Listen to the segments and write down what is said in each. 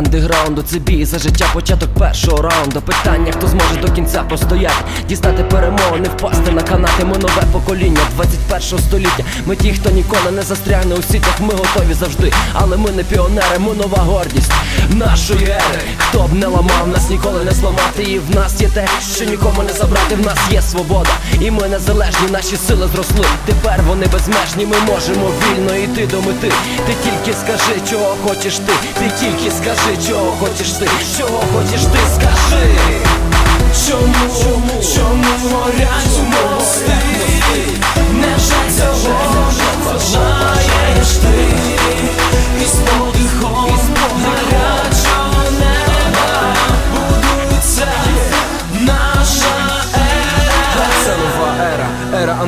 андеграунду, це бій за життя, початок першого раунду. Питання, хто зможе до кінця простояти, дістати перемогу, не впасти на канати. Ми нове покоління 21 століття. Ми ті, хто ніколи не застрягне у сітях, ми готові завжди. Але ми не піонери, ми нова гордість нашої ери. Хто б не ламав, нас ніколи не зламати. І в нас є те, що нікому не забрати. В нас є свобода, і ми незалежні, наші сили зросли. Тепер вони безмежні, ми можемо вільно йти до мети. Ти тільки скажи, чого хочеш ти. Ти тільки скажи, чого хочеш ти, чого хочеш ти, скажи. Чому,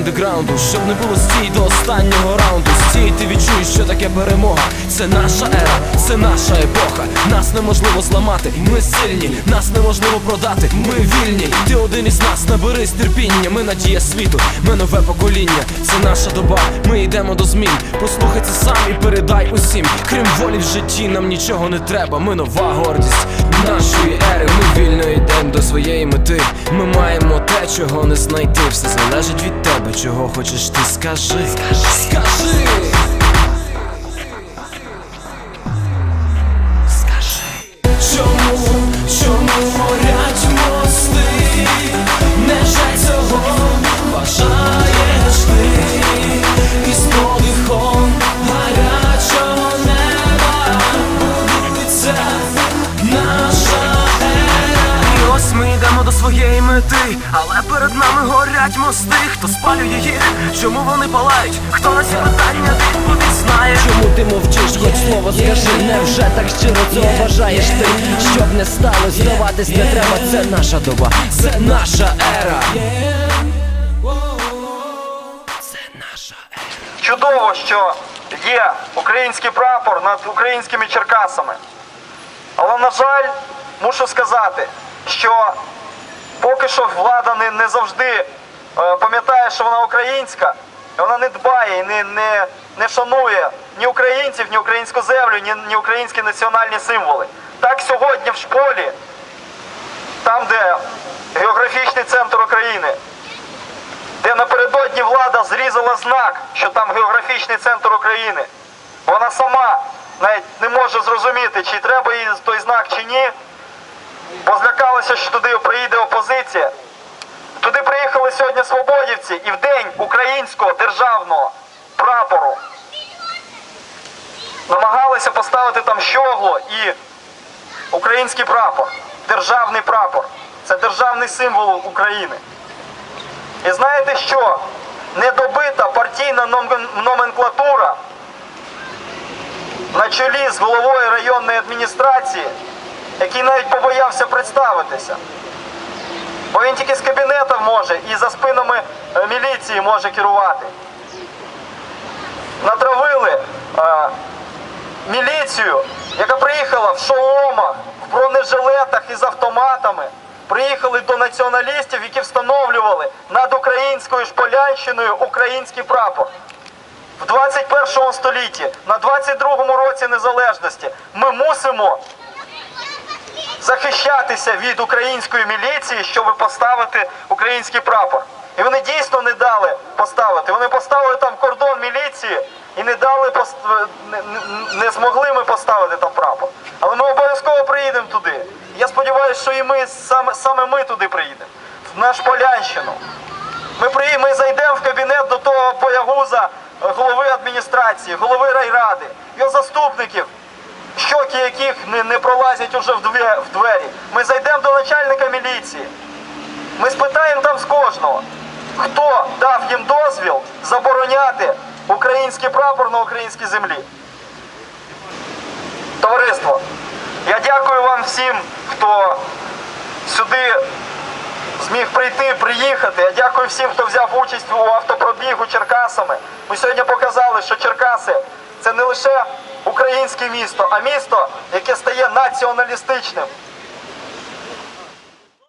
андеграунду, щоб не було стій до останнього раунду. Стій, ти відчуєш, що таке перемога. Це наша ера, це наша епоха. Нас неможливо зламати, ми сильні, нас неможливо продати. Ми вільні. Ти один із нас, наберись терпіння. Ми надія світу, ми нове покоління. Це наша доба, ми йдемо до змін. Послухай це сам і передай усім. Крім волі в житті, нам нічого не треба. Ми нова гордість нашої ери. Ми вільно йдемо до своєї мети. Ми маємо те, чого не знайти. Все залежить від тебе, чого хочеш ти скажи. Скажи. Чому, мети, але перед нами горять мости. Хто спалює їх? Чому вони палають? Хто на ці питання відповідь знає? Чому ти мовчиш? Хоч слово скажи, невже так щиро цього бажаєш ти? Щоб не сталося, здаватись не треба, це наша доба, це наша ера. Це наша ера. Чудово, що є український прапор над українськими Черкасами. Але, на жаль, мушу сказати, що поки що влада не, не завжди е, пам'ятає, що вона українська, вона не дбає і не, не, не шанує ні українців, ні українську землю, ні, ні українські національні символи. Так сьогодні в школі, там, де географічний центр України, де напередодні влада зрізала знак, що там географічний центр України. Вона сама навіть не може зрозуміти, чи треба їй той знак, чи ні. Бо злякалася, що туди приїде опозиція. Туди приїхали сьогодні свободівці і в день українського державного прапору намагалися поставити там щогло і український прапор, державний прапор. Це державний символ України. І знаєте що? Недобита партійна номенклатура на чолі з головою районної адміністрації, який навіть побоявся представитися. Бо він тільки з кабінету може і за спинами е, міліції може керувати. Натравили е, міліцію, яка приїхала в шоломах, в бронежилетах із автоматами. Приїхали до націоналістів, які встановлювали над українською шполянщиною український прапор. В 21 столітті, на 22 році незалежності, ми мусимо захищатися від української міліції, щоб поставити український прапор. І вони дійсно не дали поставити. Вони поставили там кордон міліції і не дали не, не- не змогли ми поставити там прапор. Але ми обов'язково приїдемо туди. Я сподіваюся, що і ми саме, саме ми туди приїдемо. В наш Полянщину. Ми при ми зайдемо в кабінет до того боягуза е, голови адміністрації, голови райради, його заступників, щоки яких не, не пролазять уже в дві- в двері. Ми зайдемо до начальника міліції. Ми спитаємо там з кожного, хто дав їм дозвіл забороняти український прапор на українській землі. Товариство, я дякую вам всім, хто сюди зміг прийти, приїхати. Я дякую всім, хто взяв участь у автопробігу Черкасами. Ми сьогодні показали, що Черкаси це не лише українське місто, а місто, яке стає націоналістичним.